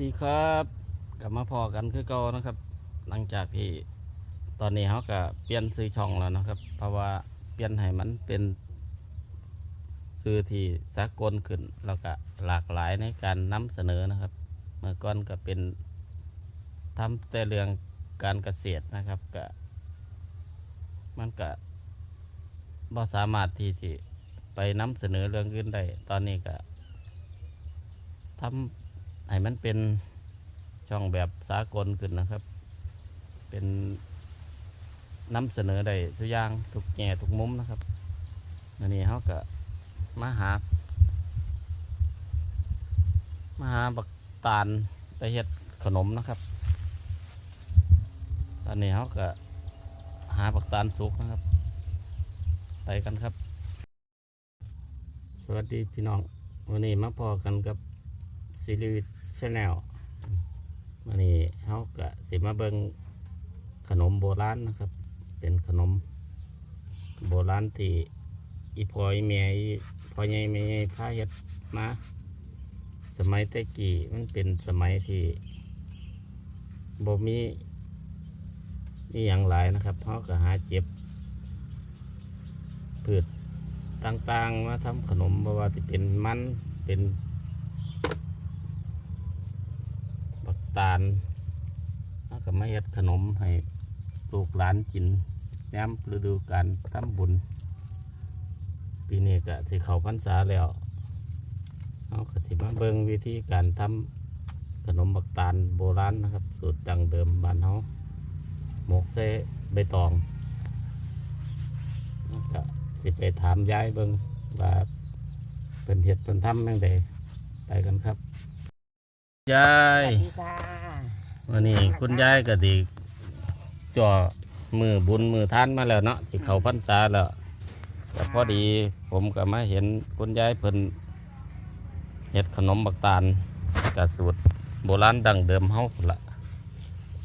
ดีครับกลับมาพอกันคือเก่านะครับ หลังจากที่ตอนนี้เขาก็เปลี่ยนซื้อช่องแล้วนะครับ เพราะว่าเปลี่ยนให้มันเป็นซื้อที่สากลขึ้น แล้วก็หลากหลายในการนำเสนอนะครับ เมื่อก่อนก็เป็นทำแต่เรื่องการเกษตรนะครับก็มันก็บ่สามารถที่ที่ไปนำเสนอเรื่องอื่นได้ตอนนี้ก็ทำ ให้มันเป็นช่องแบบสากลขึ้นนะครับ เป็นนำเสนอได้ทุกอย่างทุกแง่ทุกมุมนะครับอันนี้เขาก็มาหามาหาบักตาลไปเฮ็ดขนมนะครับ ตอนนี้เขาก็หาบักตาลสุกนะครับ ไปกันครับ สวัสดีพี่น้อง วันนี้มาพอกันกับซีรีส์ ชาแนลวันนี้เขาก็สิมาเบิงขนมโบราณนะครับ เป็นขนมโบราณที่อีพอยเมียพอใหญ่เมียพาเฮ็ดมาสมัยต่กี้มันเป็นสมัยที่บ่มีมีอย่างหลายนะครับเขาก็หาเจ็บพืชต่างๆมาทำขนมบ่ว่าที่เป็นมันเป็น บัก ตาลแล้วก็มาเฮ็ดขนมให้ลูกหลานกินย้มฤดูการทำบุญ ปีนี้ก็สิเข้าพรรษาแล้วเอาก็สิมาเบิ่งวิธีการทำขนมบักตาลโบราณนะครับ สูตรดังเดิมบ้านเฮาหมกใส่ใบตองก็สิไปถามยายเบิ่งว่าเป็นเฮ็ดเป็นทำแม่งใดไปกันครับยาสยวัสดีค่ะ วันนี้คุณยายก็ดีจ่อมือบุญมือท่านมาแล้วเนาะที่เขาพรรษาแล้วแต่พอดีผมก็มาเห็นคุณยายเพิ่นเฮ็ดขนมบักตาลกับสูตรโบราณดั้งเดิมเฮาละ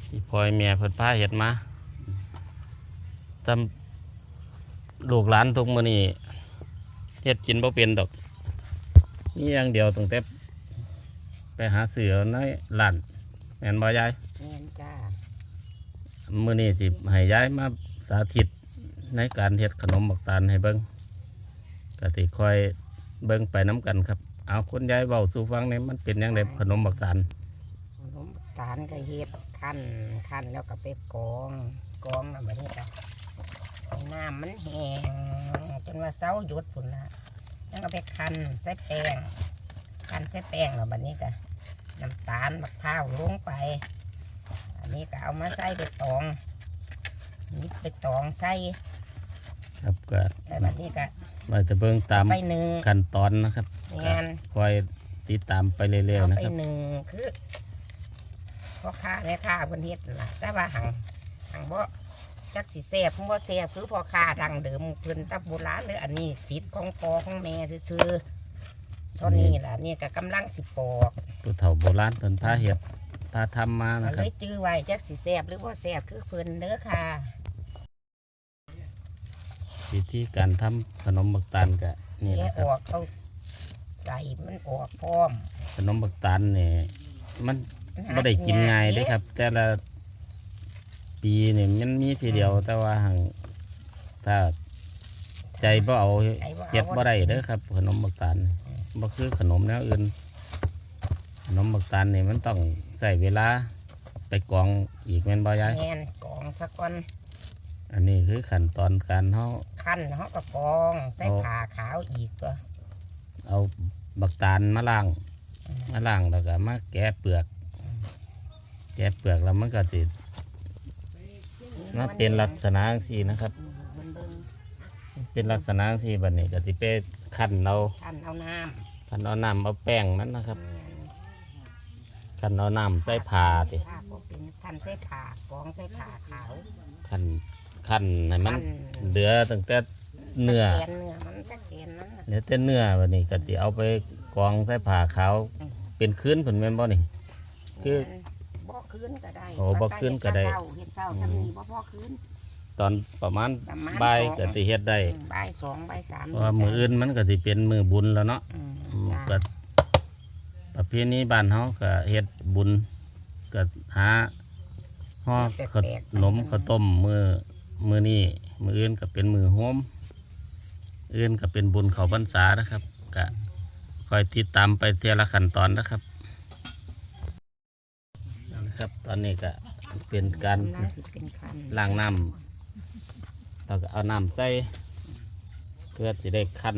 ที่พอยแม่เพิ่นพาเฮ็ดมาทำลูกหลานทุกมื้อนี้เฮ็ดกินบ่เป็นดอกนี่อย่างเดียวตั้งแต่ไปหาเสือในร้าน แม่นบ่ยายเงินจ้ามื่อนี้สิให้ย้ายมาสาธิตในการเฮ็ดขนมบักตาลให้เบิ้งก็สิคอยเบิ้งไปน้ำกันครับ เอาคุณยายเบาสู่ฟังเนี่อยมันเป็นยังไงขนมบักตาลขนมตาลก็เฮ็ดขั้นขั้นแล้วก็ไปกรองกรองแล้วแบบนี้ก็ให้น้ำมันแห้งจนว่าเสาหยุดผุนละแล้วก็ไปคั้นใส่แป้งคั้นใส่แป้งแล้วแบบนี้ก็ น้ำตาลมะพร้าวลงไป อันนี้ก็เอามาใส่ไปตองนิดไปตองใส่ครับก็แล้วแบบนี้ก็มาจะเบิ้งตามไปหนึ่งขั้นตอนนะครับงานคอยติดตามไปเรื่อยเอาๆนะไปครับหนึ่งคือพ่อค้าแม่ค้าเพิ่นเฮ็ดล่ะแต่ว่าหังหังบ่จักสิแซ่บบ่แซ่บคือพ่อค้าดังเดิมเพิ่นแตับโบราณเลยอันนี้สิทธิ์ของพ่อของแม่ซื่อๆเท่านี้ล่ะนี่ก็กำลังสิปอก ผู้เฒ่าโบราณเพิ่นพาเฮ็ดพาทำมาก็นะคเลรับยจื้อไว้จักสิแซ่บหรือบ่แซ่บคือเพิ่นเด้อค่ะวิธีการทำขนมบักตาลก็นี่แกะนะคอรับ อกเอาใส่มันออกพร้อมขนมบักตาลนี่มันบ่ได้กินง่ายเด้อครับ แต่ละปีนี่มันมีทีเดียวแต่ว่าหังถ้าใจบ่เอาไอ้ว่าเฮ็ดบ่ได้เด้อครับ ขนมบักตาลบ่คือขนมแนวอื่น ขนมบักตาลนี่มันต้องใช้เวลาไปกรองอีกแม่นบ่ยายแม่นกรองซะก่อนอันนี้คือขั้นตอนการเฮาคั่นเฮาก็กรองใส่เอาผ้าขาวอีกตัวเอาบักตาลมาล้างมาล้างแล้วก็มาแกะเปลือก แกะเปลือกแล้วมันก็สิมาเป็นลักษณะจังซี่นะครับเบิ่งเบิ่งเป็นลักษณะจังซี่บัดนี้ก็สิไปคั่นเอาคั่นเอาน้ำคั่นเอาน้ำเอาแป้งมันนะครับ คั่นเอาน้ำใส่ผ้าสิผ้าก็เป็นคันใส่ผ้ากองใส่ผ้าขาวคั่นคั่นให้มันคันเหลือตั้งแต่เนื้อแกนเนื้อมันจะแกนนั้นน่ะเหลือแต่เนื้อบัดนี้ก็สิเอาไปกรองใส่ผ้าขาวเป็นคืนเพิ่นแม่นบ่นี่ คือบ่คืนก็ได้โอ้บ่คืนก็ได้เฮ็เช้าเฮ็ดเช้าทำนี้บ่พอคืนตอนประมาณประมาณบ่ายสองก็สิเฮ็ดได้อืมบ่ายสองบ่ายสามเพราะว่ามื้ออื่นมันก็สิเป็นมื้อบุญแล้วเนาะอืมอืมจ้ะก็ ประเพณีบ้านเฮาก็เฮ็ดบุญก็หาห่อขนมข้าวต้มมือมือนี้มืออื่นก็เป็นมือโฮมอื่นก็เป็นบุญเขาพรรษานะครับก็คอยติดตามไปเทียละขั้นตอนนะครับนะครับ ตอนนี้ก็เป็นการน้ำที่เป็นคันล้างน้ำเราก็เอาน้ำใส่เพื่อจะได้ขั้น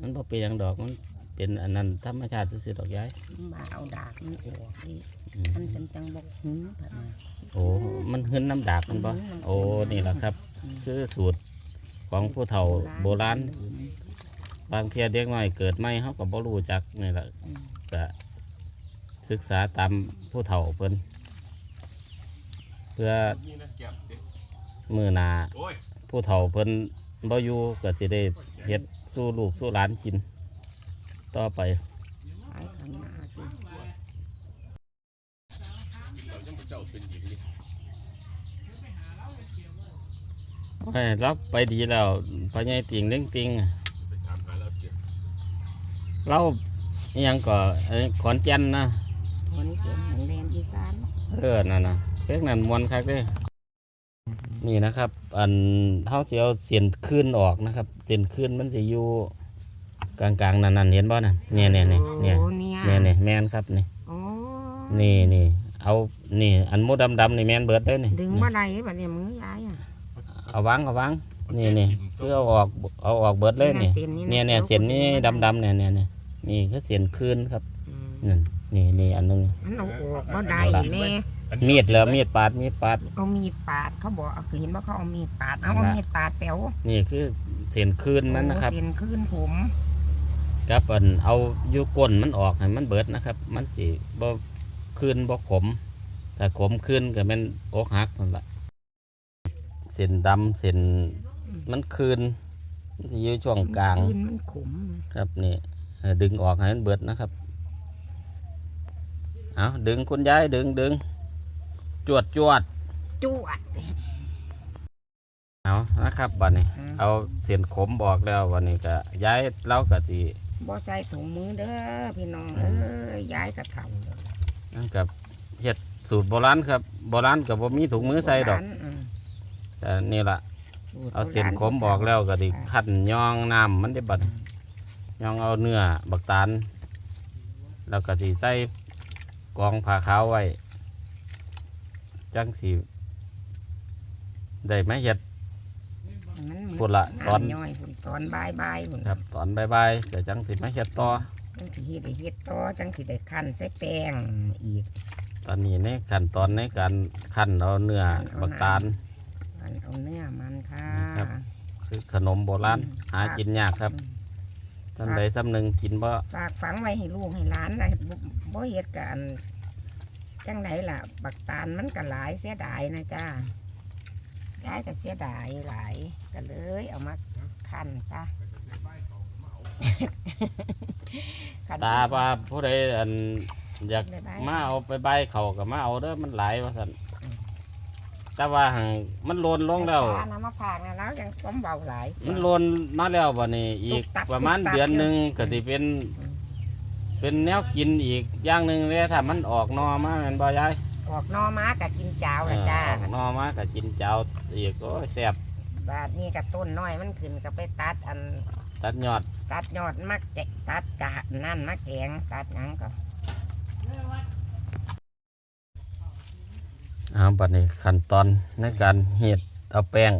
มันพอเป็นหยังดอกมัน เป็นอันนั้นธรรมชาติซื่อๆดอกย้ายมาเอาดากมันออกดิมันเป็นจังบกหื้อแบบนั้นโอ้มันขึ้นน้ำดากมันบ่โอ้นี่แหละครับ คือสูตรของผู้เฒ่าโบราณบางเทียเด็กน้อยเกิดไม่เขาก็บ่รู้จักนี่แหละก็ศึกษาตามผู้เฒ่าเพิ่นเพื่อมือหนาผู้เฒ่าเพิ่นบ่อยู่ก็สิได้เฮ็ดสู้ลูกสู้หลานกิน ต่อไปขายข้างหน้าดิให้รับไปดีแล้วพญายติงเล่งติงเราอิหยังก็เอ้ยขอนแก่นนะคนเก่งของแดนอีสานเออนั่นนะเพลงนั้นมวนคักเด้นี่นะครับ อันเท้าเสียวเสียนขึ้นออกนะครับ เสียนขึ้นมันจะอยู่ กลางๆนั่นนั่นเห็นบ่น่ะเนี่ยเนี่ยเนี่ยเนี่ยโอ้เนี่ยเนี่ยเนี่ยแมนครับนี่โอ้นี่นี่เอานี่อันมูดำๆนี่แมนเบิดเด้อนี่ดึงบ่ได้บัดนี้มือยายอะเอาวางเอาวางนี่นี่คือเอาออกเอาออกเบิดเลยนี่เนี่ยเนี่ยเสียนนี่ดำๆเนี่ยเนี่ยเนี่ยนี่คือเสียนคืนครับอืมนี่นี่นี่อันนึงมันเอาออกบ่ได้แม่มีดแล้วมีดปาดมีดปาดเอามีดปาดเขาบอกเอาคือเห็นว่าเขาเอามีดปาดเอาเอามีดปาดแป๋วนี่คือเสียนคืนมันนะครับโอ้เส้นคืนผม ครับอันเอาอยู่ก้นมันออกให้มันเบิดนะครับ มันสิบ่คืนบ่ขมแต่ขมคืนก็แม่นอกหักนั่นละเส้นดำเส้นมันคืนมันสิอยู่ช่วงกลางคืนมันขมครับนี่เออดึงออกให้มันเบิดนะครับเอาดึงคุณยายดึงดึงจวดจวดจวดเอานะครับบัดนี้อืมเอาเส้นขมบอกแล้ววันนี้ก็ย้ายเล้าก็สิ บ่ใส่ถุงมือเด้อพี่น้องเอ้ยยายกระเถานั่นกับเฮ็ดสูตรโบราณครับโบราณกับบ่มีถุงมือใส่ดอก มแต่นี่ล่ะสูตรเอาเส้นขมบอกแล้วก็ดิขันย่องน้ำมันได้บัดย่องเอาเนื้อบักตาลแล้วก็สิใส่กองผ้าขาวไว้ จังสิได้ไหมเฮ็ด มันพูดละตอนำย่อยพุ่นตอนบายบายพุ่นครับตอนบ่ายๆก็จังสิมาเฮ็ดต่อ จังสิเฮ็ดได้เฮ็ดต่อจังสิได้คั่นใส่แป้งอีก ตอนนี้ในขั้นตอนในการคั่นเอาเนื้อบักตาล มันเอาเนื้อมันค่ะครับ คือขนมโบราณหากินยากครับท่านใดซ้ำหนึ่งกินบ่ฝากฝังไว้ให้ลูกให้หลานนะบ่บ่เฮ็ดกันจังไหนล่ะ บักตาลมันก็หลายเสียดายนะจ้า ยายก็เสียดายหลายก็เลยเอามาคั่นจ้าตาว่าผู้ใดอันอยากมาเอาไปใบายเขากับมาเอาเด้อมันหลายว่าสันแต่ว่าหังมันโลนลงแล้วตาน้ำมะพร้าวนะแล้วยังต้มเบาหลายมันโลนมาแล้ววันนี้อีกตุบตับประมาณตุบตับเดือนหนึ่งก็สิเป็น เป็นแนวกินอีกอย่างหนึ่งเลยถ้ามันออกหนอมาแมันบ่ยาย ออกหนอม้ากับกินเจ้า เอละอจ้าออกหนอมาก็กินเจ้าอีกโอ้ยแซ่บบาดนี้กับต้นน้อยมันขึ้นก็ไปตัดอันตัดยอดตัดยอดมักแจตัดกะนั่นมักแกงตัดหยังก็เอาบัดนี้ขั้นตอนในการเฮ็ดเอาแป้ง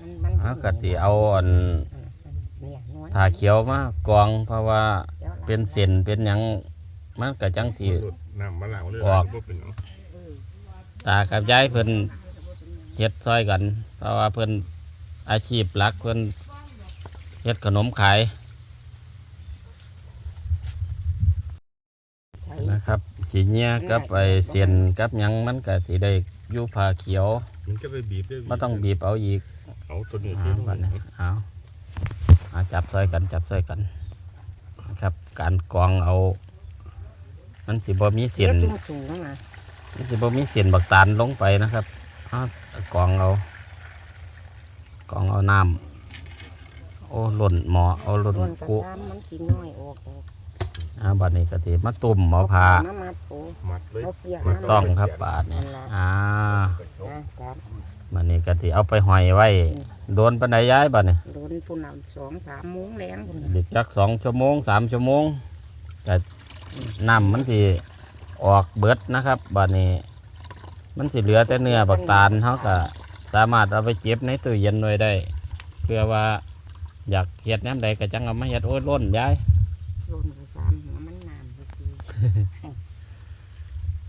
มันมันเอาก็สิเอาอันเนี่ยนวลผ้าเขียวมากองเพราะว่าดี๋ยวหลังเป็นเส้นเป็นหยังมันก็จังสี น้ำมะนาวเลยออก บ่เป็นหยังตากับยายเพิ่นเฮ็ดซอยกัน เพราะว่าเพิ่นอาชีพหลักเพิ่นเฮ็ดขนมขายใช้นะครับสีเนี้ยกับไอเส้นกับหยังมันก็สิได้อยู่ผ้าเขียวมันก็ไปบีบได้บ่ต้องบีบเอาอีกเอาตัวนี้เอาเที่ยวบัดนี้เอาเอาจับซอยกันจับซอยกันนะครับ การกรองเอา มันสิบ่มีเส้นเดี๋ยวสูงๆนะมันจะบ่มีเสียนบักตาลลงไปนะครับเอากรองเอากรองเอาน้ำโอ้หล่นหมอเอาหล่นต้นกระคุทำมันกินน้อยออกออกอ่าบัดนี้ก็สิมาตุ่มหมอผามามัดปูมัดเลยเอาเสียถูกต้องครับบาดนี้อ่านะจับบัดนี้ก็สิเอาไปห้อยไว้โดนปานใดย้ายบัดนี้โดนผู้นำสองสามโมงแรงพุ่นน่ะเด็กจักสองชั่วโมงสามชั่วโมงก็ น้ำมันสิออกเบิดนะครับบัดนี้ มันสิเหลือแต่เนื้อบักตาลเขาก็สามารถเอาไปเก็บในตู้เย็นไว้ได้ เพื่อว่าอยากเฮ็ดแนมใดก็จังเอามาเฮ็ดโอ้ยล้นย้ายโดนไปสามหัวมันน้ำก็คือ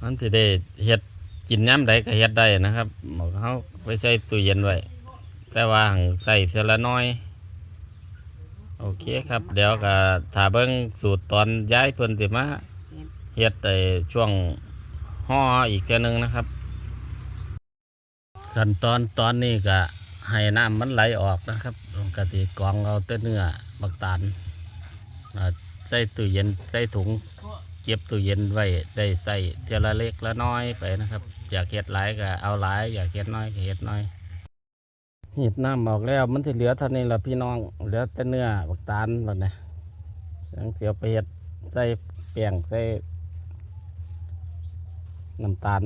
มันสิได้เฮ็ดกินย้ำใดก็เฮ็ดได้นะครับหมอกเขาไปใส่ตู้เย็นไว้แต่ว่าหั่งใส่เสอละน้อย โอเคครับ เดี๋ยวก็ถ้าเบิ่งสูตรตอนย้ายเพิ่นสิมาเฮ็ดในช่วงห่ออีกเทื่อนึงนะครับขั้นตอนตอนนี้ก็ให้น้ำมันไหลออกนะครับกติกรองเอาแต่เนื้อบักตาลอ่าใส่ตู้เย็นใส่ถุงเก็บตู้เย็นไว้ได้ใส่เทียละเล็กละน้อยไปนะครับ อยากเห็ดหลายก็เอาหลาย อยากเห็ดน้อยก็เห็ดน้อยเหีดน้ำออกแล้ว มันจะเหลือเท่านี้ละพี่น้องเหลือแต่เนื้อบักตาลบัดนี้ยังเสียวไปเห็ดใส่แป้งใส่น้ำตาล